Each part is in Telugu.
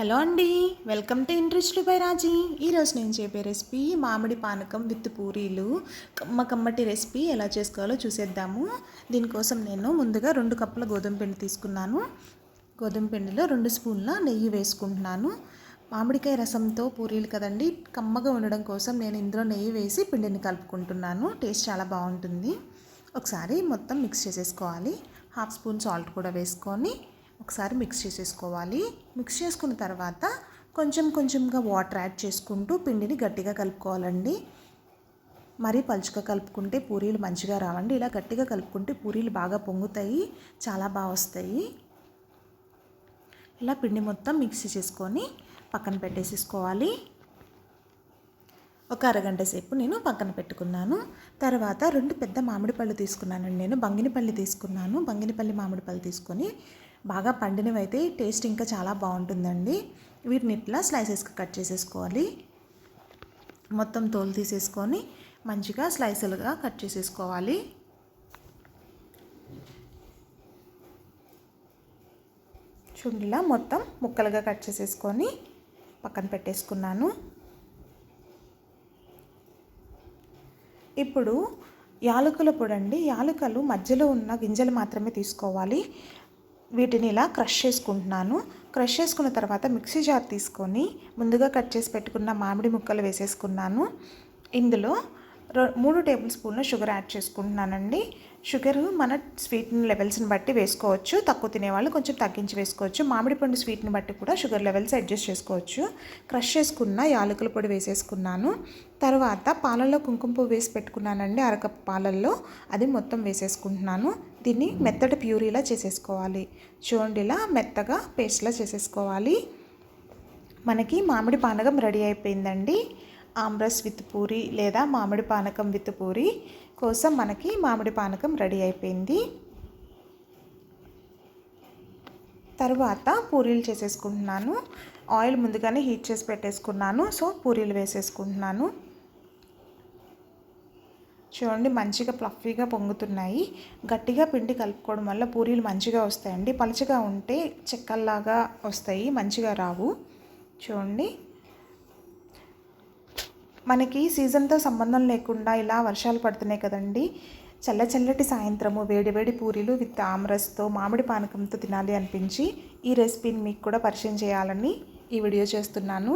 హలో అండి welcome to interest by Raji. ఈరోజు నేను చెప్పే రెసిపీ మామిడి పానకం విత్ పూరీలు. కమ్మ కమ్మటి రెసిపీ ఎలా చేసుకోవాలో చూసేద్దాము. దీనికోసం నేను ముందుగా రెండు కప్పుల గోధుమ పిండి తీసుకున్నాను. గోధుమ పిండిలో రెండు స్పూన్ల నెయ్యి వేసుకుంటున్నాను. మామిడికాయ రసంతో పూరీలు కదండి కమ్మగా ఉండడం కోసం నేను ఇందులో నెయ్యి వేసి పిండిని కలుపుకుంటున్నాను. టేస్ట్ చాలా బాగుంటుంది. ఒకసారి మొత్తం మిక్స్ చేసేసుకోవాలి. హాఫ్ స్పూన్ సాల్ట్ కూడా వేసుకొని ఒకసారి మిక్స్ చేసేసుకోవాలి. మిక్స్ చేసుకున్న తర్వాత కొంచెం కొంచెంగా వాటర్ యాడ్ చేసుకుంటూ పిండిని గట్టిగా కలుపుకోవాలండి. మరీ పలుచగా కలుపుకుంటే పూరీలు మంచిగా రావండి. ఇలా గట్టిగా కలుపుకుంటే పూరీలు బాగా పొంగుతాయి చాలా బాగా వస్తాయి. ఇలా పిండి మొత్తం మిక్సీ చేసుకొని పక్కన పెట్టేసేసుకోవాలి. ఒక అరగంట సేపు నేను పక్కన పెట్టుకున్నాను. తర్వాత రెండు పెద్ద మామిడి పళ్ళు తీసుకున్నానండి. నేను బంగినపల్లి తీసుకున్నాను. బంగినపల్లి మామిడి పళ్ళు తీసుకొని బాగా పండినవి అయితే టేస్ట్ ఇంకా చాలా బాగుంటుందండి. వీటిని ఇట్లా స్లైసెస్గా కట్ చేసేసుకోవాలి. మొత్తం తోలు తీసేసుకొని మంచిగా స్లైసులుగా కట్ చేసేసుకోవాలి. చుండిలా మొత్తం ముక్కలుగా కట్ చేసేసుకొని పక్కన పెట్టేసుకున్నాను. ఇప్పుడు యాలకుల పొడి అండి యాలకులు మధ్యలో ఉన్న గింజలు మాత్రమే తీసుకోవాలి. వీటిని ఇలా క్రష్ చేసుకుంటున్నాను. క్రష్ చేసుకున్న తర్వాత మిక్సీ జార్ తీసుకొని ముందుగా కట్ చేసి పెట్టుకున్న మామిడి ముక్కలు వేసేసుకున్నాను. ఇందులో మూడు టేబుల్ స్పూన్ల షుగర్ యాడ్ చేసుకుంటున్నానండి. షుగర్ మన స్వీట్ లెవెల్స్ని బట్టి వేసుకోవచ్చు. తక్కువ తినేవాళ్ళు కొంచెం తగ్గించి వేసుకోవచ్చు. మామిడి పండు స్వీట్ని బట్టి కూడా షుగర్ లెవెల్స్ అడ్జస్ట్ చేసుకోవచ్చు. క్రష్ చేసుకున్న యాలకుల పొడి వేసేసుకున్నాను. తర్వాత పాలల్లో కుంకుమ పువ్వు వేసి పెట్టుకున్నానండి అరకప్పు పాలల్లో. అది మొత్తం వేసేసుకుంటున్నాను. దీన్ని మెత్తటి ప్యూరీలా చేసేసుకోవాలి. చూడండిలా మెత్తగా పేస్ట్లా చేసేసుకోవాలి. మనకి మామిడి పానకం రెడీ అయిపోయిందండి. ఆమ్రస్ విత్ పూరి లేదా మామిడి పానకం విత్ పూరి కోసం మనకి మామిడి పానకం రెడీ అయిపోయింది. తర్వాత పూరీలు చేసేసుకుంటున్నాను. ఆయిల్ ముందుగానే హీట్ చేసి పెట్టేసుకున్నాను. సో పూరీలు వేసేసుకుంటున్నాను. చూడండి మంచిగా ప్లఫీగా పొంగుతున్నాయి. గట్టిగా పిండి కలుపుకోవడం వల్ల పూరీలు మంచిగా వస్తాయండి. పలుచగా ఉంటే చెక్కల్లాగా వస్తాయి మంచిగా రావు. చూడండి. మనకి సీజన్తో సంబంధం లేకుండా ఇలా వర్షాలు పడుతున్నాయి కదండి. చల్ల చల్లటి సాయంత్రము వేడివేడి పూరీలు విత్ ఆమ్రస్తో మామిడి పానకంతో తినాలి అనిపించి ఈ రెసిపీని మీకు కూడా పరిచయం చేయాలని ఈ వీడియో చేస్తున్నాను.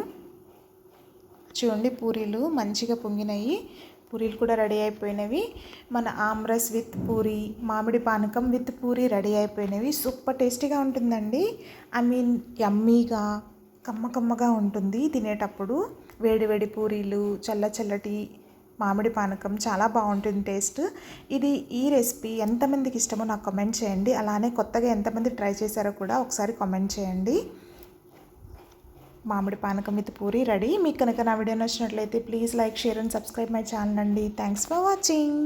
చూడండి పూరీలు మంచిగా పొంగినాయి. పూరీలు కూడా రెడీ అయిపోయినవి. మన ఆమ్రస్ విత్ పూరి మామిడి పానకం విత్ పూరి రెడీ అయిపోయినవి. సూపర్ టేస్టీగా ఉంటుందండి. ఐ మీన్ యమ్మీగా కమ్మ కమ్మగా ఉంటుంది తినేటప్పుడు. వేడివేడి పూరీలు చల్ల చల్లటి మామిడి పానకం చాలా బాగుంటుంది టేస్ట్. ఇది ఈ రెసిపీ ఎంతమందికి ఇష్టమో నాకు కమెంట్ చేయండి. అలానే కొత్తగా ఎంతమంది ట్రై చేశారో కూడా ఒకసారి కామెంట్ చేయండి. మామిడి పానకం విత్ పూరి రెడీ. మీకు కనుక నా వీడియో నచ్చినట్లయితే please like share and subscribe my channel అండి. Thanks for watching.